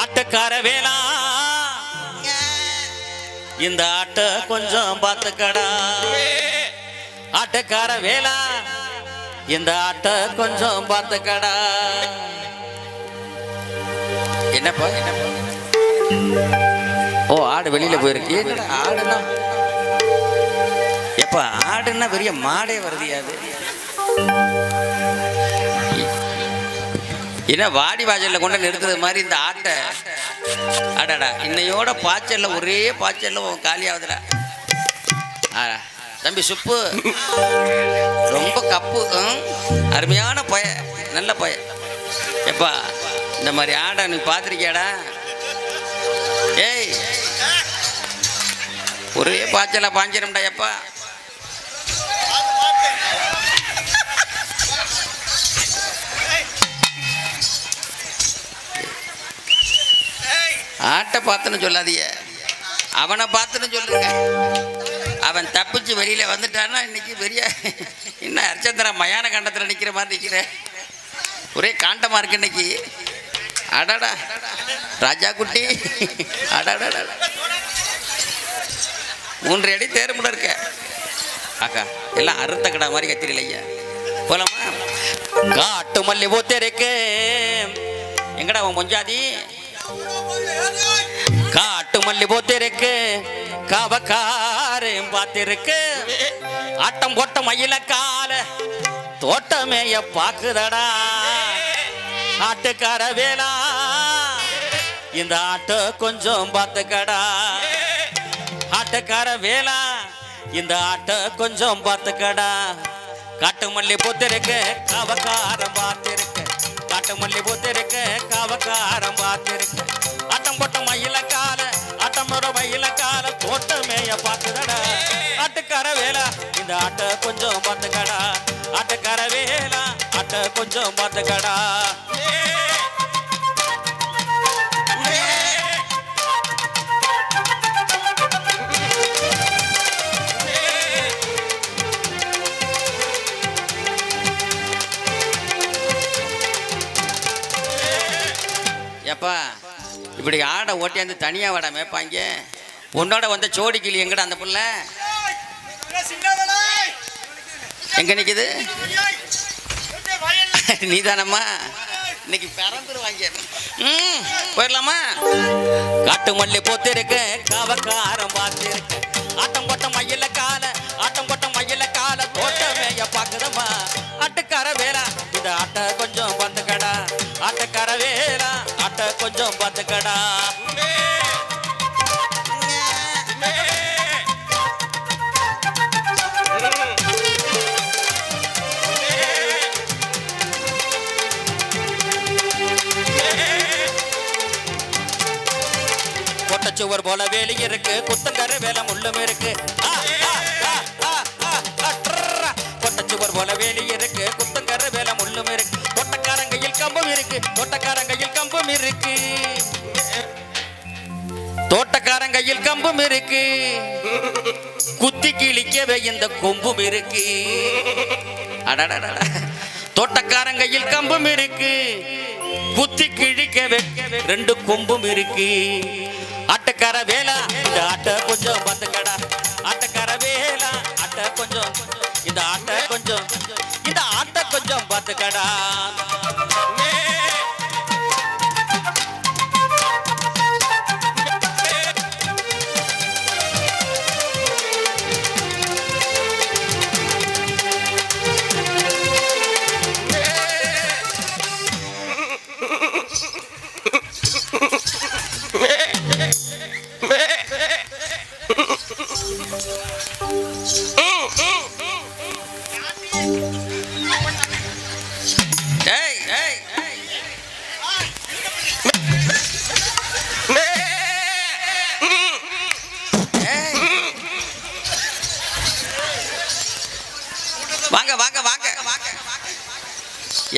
ஆட்டக்கார வேலா இந்த ஆட்ட கொஞ்சம் பார்த்துக்கடா. ஆட்டக்கார வேலா இந்த ஆட்ட கொஞ்சம் பார்த்துக்கடா. என்னப்பா என்ன ஓ ஆடு வெளியில போயிருக்கு. ஆடுனா? எப்ப ஆடுன்னா பெரிய மாடே வருதியாது ஏன்னா வாடி வாசல்ல கொண்டு நிறுத்துறது மாதிரி இந்த ஆட்டை. அடடா இன்னையோட பாய்ச்சல்ல ஒரே பாய்ச்சலில் காலி ஆகுதுடா. தம்பி சுப்பு ரொம்ப கப்பு ம், அருமையான பய நல்ல பய. எப்பா இந்த மாதிரி ஆடை நீ பார்த்துருக்கியாடா? ஏய் ஒரே பாய்ச்சல பாஞ்சிரும்டா எப்பா. ஆட்டை பார்த்துன்னு சொல்லாதீங்க. அவனை பார்த்துன்னு சொல்லுங்க. அவன் தப்பிச்சு வெளியில் வந்துட்டான்னா இன்னைக்கு பெரிய இன்னும் ஹரிச்சந்திரா மயான கண்டத்தில் நிற்கிற மாதிரி நிற்கிறேன் ஒரே காண்டமாக இருக்கு இன்னைக்கு. அடாடா. ராஜா குட்டி. அடாடா மூன்று அடி தேர்முட இருக்க. அக்கா எல்லாம் அறுத்த கடை மாதிரி கத்திரில போலாமா? காட்டு மல்லி போத்திருக்கு எங்கடா அவன் கொஞ்சாதி மல்லி போத்திருக்கு கவக்காரையும் பார்த்திருக்கு. ஆட்டம் போட்ட மயில கால தோட்டமேய பாக்குதடா ஆட்டுக்கார வேலா இந்த ஆட்டை கொஞ்சம் பார்த்துக்கடா. ஆட்டுக்கார வேலா இந்த ஆட்டை கொஞ்சம் பார்த்துக்கடா. காட்டு மல்லி பூத்திருக்கு கவக்காரம் பார்த்திருக்கு. காட்டு மல்லி பூத்திருக்கு கவக்காரம் பார்த்திருக்கு. ஆட்டம் போட்ட மயில தோட்டமேய பார்க்குதடா ஆட்டுக்கார வேலா இந்த ஆட்டை கொஞ்சம் பார்த்துக்கடா. ஆட்டுக்கார வேலா ஆட்டை கொஞ்சம் பார்த்துக்கடா. எப்பா இப்படி ஆடை ஓட்டியாந்து தனியாக வாடா மேப்பாங்க உன்னோட வந்த சோடி கிளி எங்கடா அந்த புள்ள? எங்க நிக்குது? நீதானம்மா? இன்னைக்கு பிறந்துருவாங்க. ம் போயிடலாமா? காட்டு மல்லி போத்து இருக்கு காவக்காரம் பார்த்து இருக்கு ஆட்டம் போட்ட மயில கால ஆட்டம் போட்ட மயில கால தோட்டமேய பாக்குதம்மா. ஆட்டுக்கார வேலா இந்த ஆட்டை கொஞ்சம் பார்த்துக்கடா. ஆட்டுக்கார வேலா ஆட்டை கொஞ்சம் பார்த்துக்கடா. சுவர் போல வேலி இருக்கு. குத்தங்கர வேலை முள்ளும் இருக்கு. ஆ, ஆ, ஆ, ஆ, போல வேலி இருக்கு. குத்தங்கர வேலை முள்ளும் இருக்கு. கொட்டக்காரங்கையில் கம்பும் இருக்கு. தோட்டக்காரங்கையில் கம்பும் இருக்கு. தோட்டக்காரங்கையில் கம்பும் இருக்கு. குத்தி கிழிக்கவே இந்த கொம்பும் இருக்கு. அடடடடா. தோட்டக்காரங்கையில் கம்பும் இருக்கு. குத்தி கிழிக்கவே ரெண்டு கொம்பும் இருக்கு. அட்டக்கார வேலா இந்த ஆட்டை கொஞ்சம் பார்த்துக்கடா. அட்டக்கார வேலா அட்டை கொஞ்சம் இந்த ஆட்டை கொஞ்சம் இந்த ஆட்டை கொஞ்சம் பார்த்துக்கடா. வாங்க வாங்க வாங்க.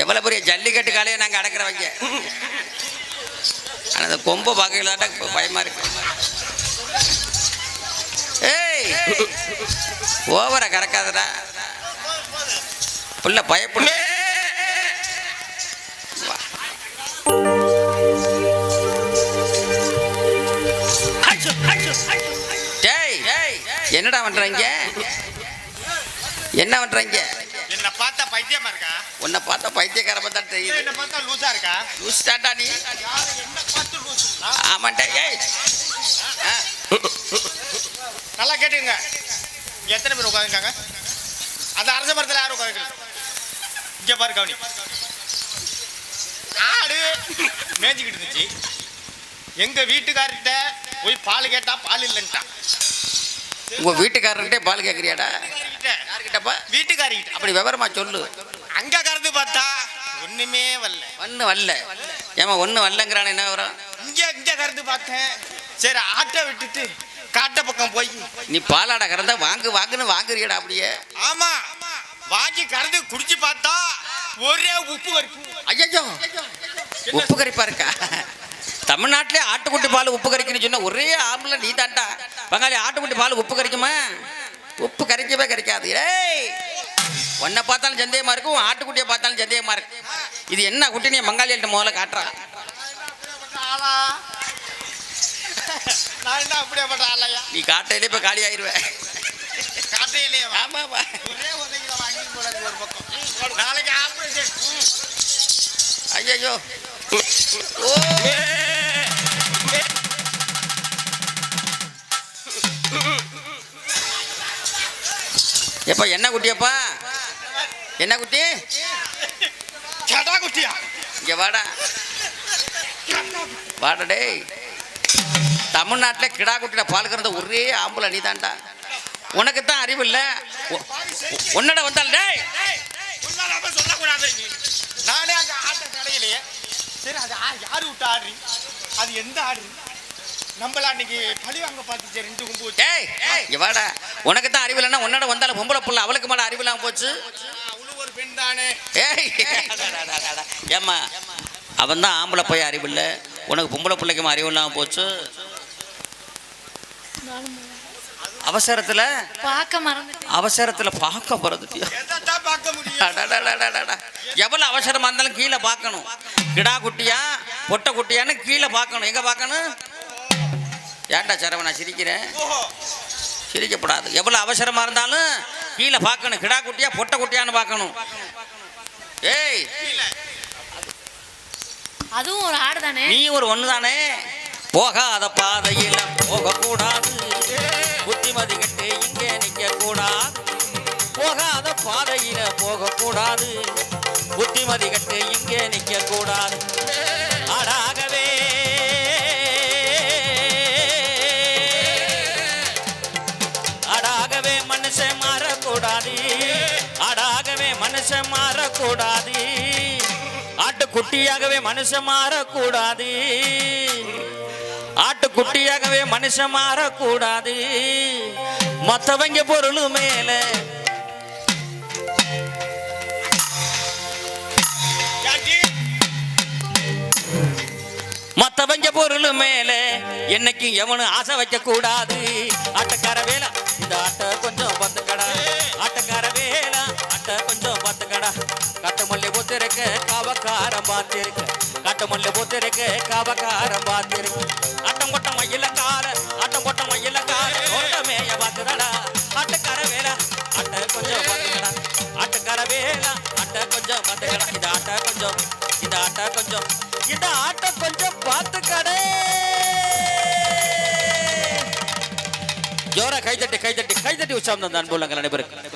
எவ்வளோ பெரிய ஜல்லிக்கட்டு காலையை நாங்கள் அடக்கிறவங்க. ஆனால் அந்த கொம்பு பார்க்கலாட்டா பயமாக இருக்கு. ஏய் ஓவரை கறக்காதடா. புள்ள பயப்படு. என்னடா பண்றீங்க? என்ன பண்றீங்க? என்ன பார்த்தா பைத்தியமா இருக்கா? உன்னை பார்த்தா பைத்தியக்காரமா தான் தெரியுது. என்ன பார்த்தா லூசா இருக்கா? லூஸ் டாட்டா நீ. யாரு என்ன பார்த்து லூசு ஆமாண்டா ஏய். நல்லா கேட்டுங்க எத்தனை பேர் உட்காந்துருக்காங்க அந்த அரச மரத்தில் யாரும் உட்காந்துருக்கு இங்க பாரு கவனி. ஆடு மேய்ஞ்சிக்கிட்டு இருந்துச்சு. எங்க வீட்டுக்காரர்கிட்ட போய் பால் கேட்டா பால் இல்லைன்ட்டா உங்க வீட்டுக்காரர்கிட்டே பால் கேட்குறியாடா யார்கிட்டப்பா வீட்டுக்காரிக்கிட்ட. அப்படி விவரமா சொல்லு. அங்க கறந்து பார்த்தா ஒண்ணுமே வரல. ஒன்று வரல. ஏமா ஒன்று வரலங்கிறான் என்ன விவரம்? இங்க இங்க கறந்து பார்த்தேன். சரி ஆட்டை விட்டுட்டு காட்ட பக்கம் போய். நீ பாலாடை கறந்தா வாங்கு வாங்குன்னு வாங்குறியடா அப்படியே. ஆமா வாங்கி கறந்து குடிச்சு பார்த்தா ஒரே உப்பு கறிப்பு ஐயோ உப்பு கறிப்பா இருக்கா? தமிழ்நாட்டிலே ஆட்டுக்குட்டி பால் உப்பு கறிக்குன்னு சொன்ன ஒரே ஆம்பளை நீ தாண்டா பங்காளி ஆட்டுக்குட்டி பால் உப்பு கறிக்குமா உப்பு கறிக்கவே கறிக்காது ஏய்! உன்னை பார்த்தாலும் சந்தேகமா இருக்கும் ஆட்டுக்குட்டியை பார்த்தாலும் சந்தேகமா இருக்கு. இது என்ன குட்டி நீ மங்காளியிட்ட முதல்ல ஆளையா? நீ காட்டையிலே இப்போ காலி ஆயிருவேன் காட்டையிலேயே பக்கம். நாளைக்கு ஐயோ ஓ எப்பா என்ன குட்டியப்பா? என்ன குட்டி? கடா குட்டியா? இங்க வாடா. வாடா டேய். தமிழ்நாட்டில் கிடா குட்டியில பால் கறந்த ஒரே ஆம்பளை நீ தான்டா உனக்கு தான் அறிவு இல்லை. உன்னோட வந்தால் டேய். சொல்லக்கூடாது. நானே அங்க ஆட்ட கடையிலேயே சரி அது யாரு விட்டு ஆடுறி? அது எந்த ஆடு? நம்மள அன்னைக்கு பழி வாங்க பார்த்துச்சு ரெண்டு கும்பு டேய் இங்க வாடா. உனக்கு தான் அறிவு இல்லைன்னா உன்னோட வந்தாலும் பொம்பளை புள்ள அவளுக்கு மேலே அறிவு இல்லாம போச்சு. அவளும் ஒரு பெண் தானே ஏய் ஏம்மா அவன் தான் ஆம்பளை போய் அறிவு இல்லை உனக்கு பொம்பளை பிள்ளைக்கும் அறிவு இல்லாமல் போச்சு அவசரத்தில் அவசரத்தில் பார்க்க முடியும் எவ்வளவு அவசரமா இருந்தாலும் கீழே பார்க்கணும். கிடா குட்டியா பொட்டை குட்டியான்னு கீழே பார்க்கணும். எங்க பார்க்கணும்? ஏன்டா சரவணா சிரிக்கிறேன் ஓஹோ சிரிக்கப்படாது. எவ்வளவு அவசரமா இருந்தாலும் கீழே பார்க்கணும். கிடா குட்டியா பொட்டை குட்டியான்னு பார்க்கணும். ஏய். அதுவும் ஒரு ஆடு தானே? நீ ஒரு ஒண்ணு தானே? போகாத பாதையில போகக்கூடாது. புத்திமதி கட்டு இங்கே நிக்க கூடாது போகாத பாதையில போகக்கூடாது. புத்திமதி கட்டு இங்கே நிக்க கூடாது ஆடாகவே ஆடாகவே மனுஷன் மாறக்கூடாது. ஆட்டுக்குட்டியாகவே மனுஷன் மாறக்கூடாது. ஆட்டுக்குட்டியாகவே மனுஷன் மாறக்கூடாது. மற்றவங்க பொருள் மேல. மற்றவங்க பொருள் மேல என்னைக்கும் எவனும் ஆசை வைக்க கூடாது ஆட்டக்கார வேலை இந்த ஆட்டை பார்த்திருக்கு. கட்டு மல்லி போத்திருக்கு காவக்காரம் பார்த்திருக்கு. அட்டம் கொட்ட மயில கால அட்டம் கொட்ட மயில கால. ஓட்டமேய பார்த்துடா ஆட்டக்கார வேலை ஆட்டை கொஞ்சம் பார்த்துக்கடா. ஆட்டக்கார வேலை ஆட்டை கொஞ்சம் பார்த்துக்கடா. இந்த ஆட்டை கொஞ்சம் இந்த ஆட்டை கொஞ்சம் இந்த ஆட்டை கொஞ்சம் பார்த்துக்கடே. ஜோரா கைதட்டி கைதட்டி கைதட்டி உற்சாகம் தான் அன்புள்ளங்கள் அனைவருக்கு